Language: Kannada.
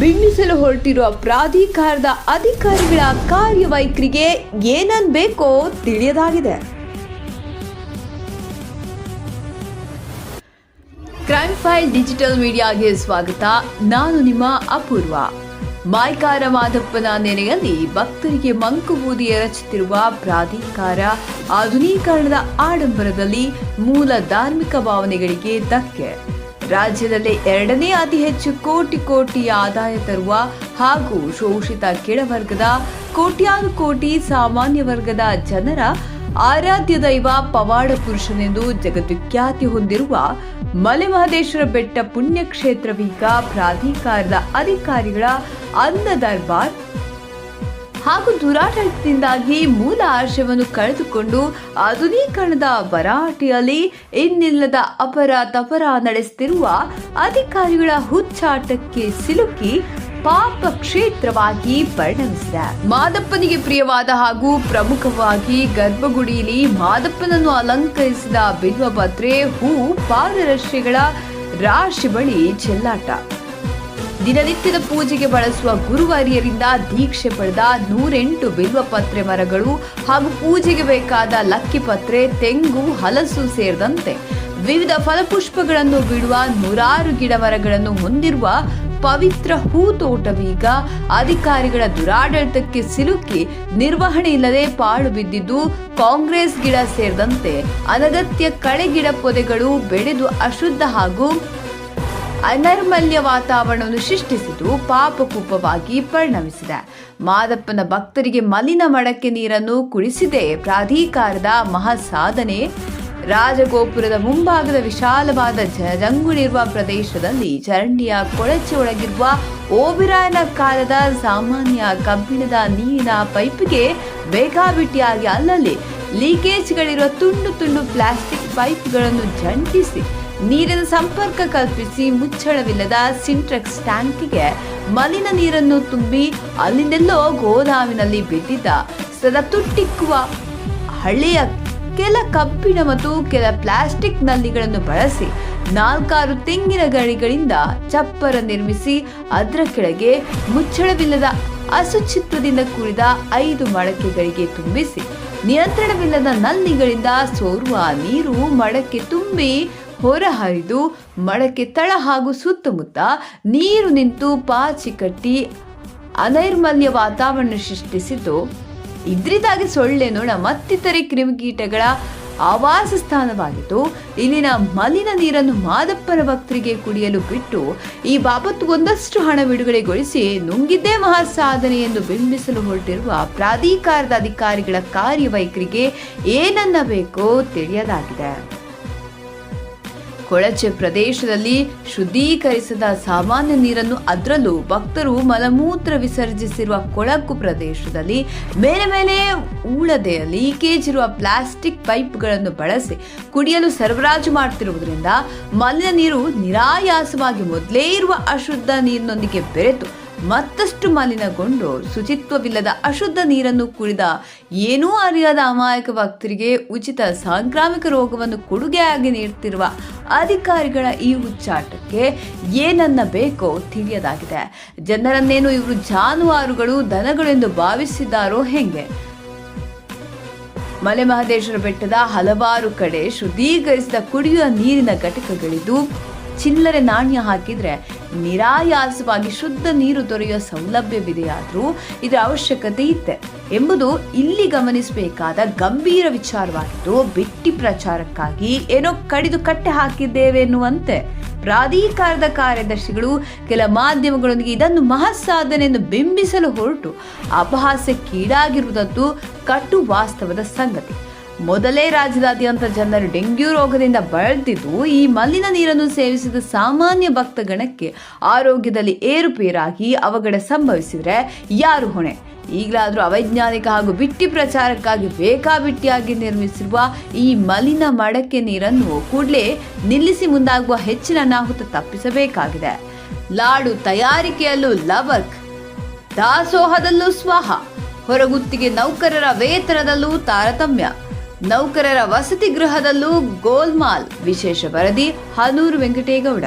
ಬಿಂಬಿಸಲು ಹೊರಟಿರುವ ಪ್ರಾಧಿಕಾರದ ಅಧಿಕಾರಿಗಳ ಕಾರ್ಯವೈಖರಿಗೆ ಏನನ್ ಬೇಕೋ ತಿಳಿಯದಾಗಿದೆ. ಕ್ರೈಮ್ ಫೈಲ್ ಡಿಜಿಟಲ್ ಮೀಡಿಯಾಗೆ ಸ್ವಾಗತ. ನಾನು ನಿಮ್ಮ ಅಪೂರ್ವ. ಮಾಯ್ಕಾರ ಮಾದಪ್ಪನ ನೆನೆಯಲ್ಲಿ ಭಕ್ತರಿಗೆ ಮಂಕು ಬೂದಿ ಎರಚುತ್ತಿರುವ ಪ್ರಾಧಿಕಾರ ಆಧುನೀಕರಣದ ಆಡಂಬರದಲ್ಲಿ ಮೂಲ ಧಾರ್ಮಿಕ ಭಾವನೆಗಳಿಗೆ ಧಕ್ಕೆ. ರಾಜ್ಯದಲ್ಲೇ ಎರಡನೇ ಅತಿ ಹೆಚ್ಚು ಕೋಟಿ ಕೋಟಿ ಆದಾಯ ತರುವ ಹಾಗೂ ಶೋಷಿತ ಕೆಳವರ್ಗದ ಕೋಟ್ಯಾನು ಕೋಟಿ ಸಾಮಾನ್ಯ ವರ್ಗದ ಜನರ ಆರಾಧ್ಯ ದೈವ ಪವಾಡ ಪುರುಷನೆಂದು ಜಗದ್ವಿಖ್ಯಾತಿ ಹೊಂದಿರುವ ಮಲೆಮಹದೇಶ್ವರ ಬೆಟ್ಟ ಪುಣ್ಯಕ್ಷೇತ್ರವೀಗ ಪ್ರಾಧಿಕಾರದ ಅಧಿಕಾರಿಗಳ ಅಂದ ದರ್ಬಾರ್ ಹಾಗೂ ದುರಾಡಳಿತದಿಂದಾಗಿ ಮೂಲ ಆಶಯವನ್ನು ಕಳೆದುಕೊಂಡು ಆಧುನೀಕರಣದ ಭರಾಟೆಯಲ್ಲಿ ಇನ್ನಿಲ್ಲದ ಅಪರ ತಪರ ನಡೆಸುತ್ತಿರುವ ಅಧಿಕಾರಿಗಳ ಹುಚ್ಚಾಟಕ್ಕೆ ಸಿಲುಕಿ ಪಾಪ ಕ್ಷೇತ್ರವಾಗಿ ಪರಿಣಮಿಸಿದೆ. ಮಾದಪ್ಪನಿಗೆ ಪ್ರಿಯವಾದ ಹಾಗೂ ಪ್ರಮುಖವಾಗಿ ಗರ್ಭಗುಡಿಯಲ್ಲಿ ಮಾದಪ್ಪನನ್ನು ಅಲಂಕರಿಸಿದ ಬಿಲ್ವಪತ್ರೆ ಹೂ ಪಾದರಕ್ಷೆಗಳ ರಾಶಿ ಬಳಿ ಚೆಲ್ಲಾಟ. ದಿನನಿತ್ಯದ ಪೂಜೆಗೆ ಬಳಸುವ ಗುರುವಾರಿಯರಿಂದ ದೀಕ್ಷೆ ಪಡೆದ ನೂರೆಂಟು ಬಿಲ್ವಪತ್ರೆ ಮರಗಳು ಹಾಗೂ ಪೂಜೆಗೆ ಬೇಕಾದ ಲಕ್ಕಿ ಪತ್ರೆ, ತೆಂಗು, ಹಲಸು ಸೇರಿದಂತೆ ವಿವಿಧ ಫಲಪುಷ್ಪಗಳನ್ನು ಬಿಡುವ ನೂರಾರು ಗಿಡ ಮರಗಳನ್ನು ಹೊಂದಿರುವ ಪವಿತ್ರ ಹೂತೋಟವೀಗ ಅಧಿಕಾರಿಗಳ ದುರಾಡಳಿತಕ್ಕೆ ಸಿಲುಕಿ ನಿರ್ವಹಣೆ ಇಲ್ಲದೆ ಪಾಳು ಬಿದ್ದಿದ್ದು ಕಾಂಗ್ರೆಸ್ ಗಿಡ ಸೇರಿದಂತೆ ಅನಗತ್ಯ ಕಳೆ ಗಿಡ ಪೊದೆಗಳು ಬೆಳೆದು ಅಶುದ್ಧ ಹಾಗೂ ಅನೈರ್ಮಲ್ಯ ವಾತಾವರಣವನ್ನು ಸೃಷ್ಟಿಸಿದ್ದು ಪಾಪಕೂಪವಾಗಿ ಪರಿಣಮಿಸಿದೆ. ಮಾದಪ್ಪನ ಭಕ್ತರಿಗೆ ಮಲಿನ ಮಡಕೆ ನೀರನ್ನು ಕುಡಿಸಿದೆ. ಪ್ರಾಧಿಕಾರದ ಮಹಾ ಸಾಧನೆ ರಾಜಗೋಪುರದ ಮುಂಭಾಗದ ವಿಶಾಲವಾದ ಜನಜಂಗುಳಿರುವ ಪ್ರದೇಶದಲ್ಲಿ ಚರಂಡಿಯ ಕೊಳಚೆ ಒಳಗಿರುವ ಓಬಿರಾಯನ ಕಾಲದ ಸಾಮಾನ್ಯ ಕಬ್ಬಿಣದ ನೀರಿನ ಪೈಪ್ಗೆ ಬೇಕಾಬಿಟ್ಟಿಯಾಗಿ ಅಲ್ಲಲ್ಲಿ ಲೀಕೇಜ್ಗಳಿರುವ ತುಂಡು ತುಂಡು ಪ್ಲಾಸ್ಟಿಕ್ ಪೈಪ್ಗಳನ್ನು ಜಂಟಿಸಿ ನೀರಿನ ಸಂಪರ್ಕ ಕಲ್ಪಿಸಿ ಮುಚ್ಚಳವಿಲ್ಲದ ಸಿಂಟ್ರೆಕ್ಸ್ ಟ್ಯಾಂಕಿಗೆ ಮಲಿನ ನೀರನ್ನು ತುಂಬಿ ಅಲ್ಲಿಂದೆಲ್ಲೋ ಗೋದಾಮಿನಲ್ಲಿ ಬಿದ್ದಿದ್ದ ಸದಾ ತುಟ್ಟಿಕ್ಕುವ ಹಳೆಯ ಕೆಲ ಕಬ್ಬಿಣ ಮತ್ತು ಕೆಲ ಪ್ಲಾಸ್ಟಿಕ್ ನಲ್ಲಿಗಳನ್ನು ಬಳಸಿ ನಾಲ್ಕಾರು ತೆಂಗಿನ ಗಣಿಗಳಿಂದ ಚಪ್ಪರ ನಿರ್ಮಿಸಿ ಅದರ ಕೆಳಗೆ ಮುಚ್ಚಳವಿಲ್ಲದ ಅಸುಚಿತ್ವದಿಂದ ಕೂಡಿದ ಐದು ಮಡಕೆಗಳಿಗೆ ತುಂಬಿಸಿ ನಿಯಂತ್ರಣವಿಲ್ಲದ ನಲ್ಲಿಗಳಿಂದ ಸೋರುವ ನೀರು ಮಡಕೆ ತುಂಬಿ ಹೊರಹರಿದು ಮಡಕೆ ತಳ ಹಾಗೂ ಸುತ್ತಮುತ್ತ ನೀರು ನಿಂತು ಪಾಚಿ ಕಟ್ಟಿ ಅನೈರ್ಮಲ್ಯ ವಾತಾವರಣ ಸೃಷ್ಟಿಸಿದ್ದು ಇದರಿಂದಾಗಿ ಸೊಳ್ಳೆ ನೋಡ ಮತ್ತಿತರೆ ಕ್ರಿಮಿಕೀಟಗಳ ಆವಾಸ ಸ್ಥಾನವಾಗಿತ್ತು. ಇಲ್ಲಿನ ಮಲಿನ ನೀರನ್ನು ಮಾದಪ್ಪನ ಭಕ್ತರಿಗೆ ಕುಡಿಯಲು ಬಿಟ್ಟು ಈ ಬಾಬತ್ತು ಒಂದಷ್ಟು ಹಣ ಬಿಡುಗಡೆಗೊಳಿಸಿ ನುಂಗಿದ್ದೇ ಮಹಾ ಸಾಧನೆ ಎಂದು ಬಿಂಬಿಸಲು ಹೊರಟಿರುವ ಪ್ರಾಧಿಕಾರದ ಅಧಿಕಾರಿಗಳ ಕಾರ್ಯವೈಖರಿಗೆ ಏನನ್ನಬೇಕೋ ತಿಳಿಯದಾಗಿದೆ ಕೊಳಚೆ ಪ್ರದೇಶದಲ್ಲಿ ಶುದ್ಧೀಕರಿಸದ ಸಾಮಾನ್ಯ ನೀರನ್ನು ಅದರಲ್ಲೂ ಭಕ್ತರು ಮಲಮೂತ್ರ ವಿಸರ್ಜಿಸಿರುವ ಕೊಳಕು ಪ್ರದೇಶದಲ್ಲಿ ಮೇಲೆ ಮೇಲೆ ಉಳದೆ ಲೀಕೇಜ್ ಇರುವ ಪ್ಲಾಸ್ಟಿಕ್ ಪೈಪ್ಗಳನ್ನು ಬಳಸಿ ಕುಡಿಯಲು ಸರಬರಾಜು ಮಾಡುತ್ತಿರುವುದರಿಂದ ಮಲಿನ ನೀರು ನಿರಾಯಾಸವಾಗಿ ಮೊದಲೇ ಇರುವ ಅಶುದ್ಧ ನೀರಿನೊಂದಿಗೆ ಬೆರೆತು ಮತ್ತಷ್ಟು ಮಲಿನಗೊಂಡು ಶುಚಿತ್ವವಿಲ್ಲದ ಅಶುದ್ಧ ನೀರನ್ನು ಕುಡಿದ ಏನೂ ಅರಿಯದ ಅಮಾಯಕ ಭಕ್ತರಿಗೆ ಉಚಿತ ಸಾಂಕ್ರಾಮಿಕ ರೋಗವನ್ನು ಕೊಡುಗೆಯಾಗಿ ನೀಡುತ್ತಿರುವ ಅಧಿಕಾರಿಗಳ ಈ ಹುಚ್ಚಾಟಕ್ಕೆ ಏನನ್ನ ಬೇಕೋ ತಿಳಿಯದಾಗಿದೆ. ಜನರನ್ನೇನು ಇವರು ಜಾನುವಾರುಗಳು ದನಗಳು ಎಂದು ಭಾವಿಸಿದ್ದಾರೋ ಹೆಂಗೆ? ಮಲೆಮಹದೇಶ್ವರ ಬೆಟ್ಟದ ಹಲವಾರು ಕಡೆ ಶುದ್ಧೀಕರಿಸಿದ ಕುಡಿಯುವ ನೀರಿನ ಘಟಕಗಳಿದ್ದು, ಚಿಲ್ಲರೆ ನಾಣ್ಯ ಹಾಕಿದ್ರೆ ನಿರಾಯಾಸವಾಗಿ ಶುದ್ಧ ನೀರು ದೊರೆಯುವ ಸೌಲಭ್ಯವಿದೆಯಾದರೂ ಇದರ ಅವಶ್ಯಕತೆ ಇದೆ ಎಂಬುದು ಇಲ್ಲಿ ಗಮನಿಸಬೇಕಾದ ಗಂಭೀರ ವಿಚಾರವಾಗಿದ್ದು, ಬಿಟ್ಟಿ ಪ್ರಚಾರಕ್ಕಾಗಿ ಏನೋ ಕಡಿದು ಕಟ್ಟೆ ಹಾಕಿದ್ದೇವೆ ಎನ್ನುವಂತೆ ಪ್ರಾಧಿಕಾರದ ಕಾರ್ಯದರ್ಶಿಗಳು ಕೆಲ ಮಾಧ್ಯಮಗಳೊಂದಿಗೆ ಇದನ್ನು ಮಹತ್ಸಾಧನೆ ಎಂದು ಬಿಂಬಿಸಲು ಹೊರಟು. ಅಪಹಾಸ್ಯಕ್ಕೀಡಾಗಿರುವುದಂತೂ ಕಟ್ಟು ವಾಸ್ತವದ ಸಂಗತಿ. ಮೊದಲೇ ರಾಜ್ಯದಾದ್ಯಂತ ಜನರು ಡೆಂಗ್ಯೂ ರೋಗದಿಂದ ಬಳಲ್ತಿದ್ದು, ಈ ಮಲಿನ ನೀರನ್ನು ಸೇವಿಸಿದ ಸಾಮಾನ್ಯ ಭಕ್ತಗಣಕ್ಕೆ ಆರೋಗ್ಯದಲ್ಲಿ ಏರುಪೇರಾಗಿ ಅವಘಡ ಸಂಭವಿಸಿದರೆ ಯಾರು ಹೊಣೆ? ಈಗಲಾದರೂ ಅವೈಜ್ಞಾನಿಕ ಹಾಗೂ ಬಿಟ್ಟಿ ಪ್ರಚಾರಕ್ಕಾಗಿ ಬೇಕಾಬಿಟ್ಟಿಯಾಗಿ ನಿರ್ಮಿಸಿರುವ ಈ ಮಲಿನ ಮಡಕೆ ನೀರನ್ನು ಕೂಡಲೇ ನಿಲ್ಲಿಸಿ ಮುಂದಾಗುವ ಹೆಚ್ಚಿನ ಅನಾಹುತ ತಪ್ಪಿಸಬೇಕಾಗಿದೆ. ಲಾಡು ತಯಾರಿಕೆಯಲ್ಲೂ ಲವಕ್ ದಾಸೋಹದಲ್ಲೂ ಸ್ವಾಹ, ಹೊರಗುತ್ತಿಗೆ ನೌಕರರ ವೇತನದಲ್ಲೂ ತಾರತಮ್ಯ. ನೌಕರರ ವಸತಿ ಗೃಹದಲ್ಲೂ ಗೋಲ್ಮಾಲ್. ವಿಶೇಷ ವರದಿ ಹನೂರು ವೆಂಕಟೇಗೌಡ.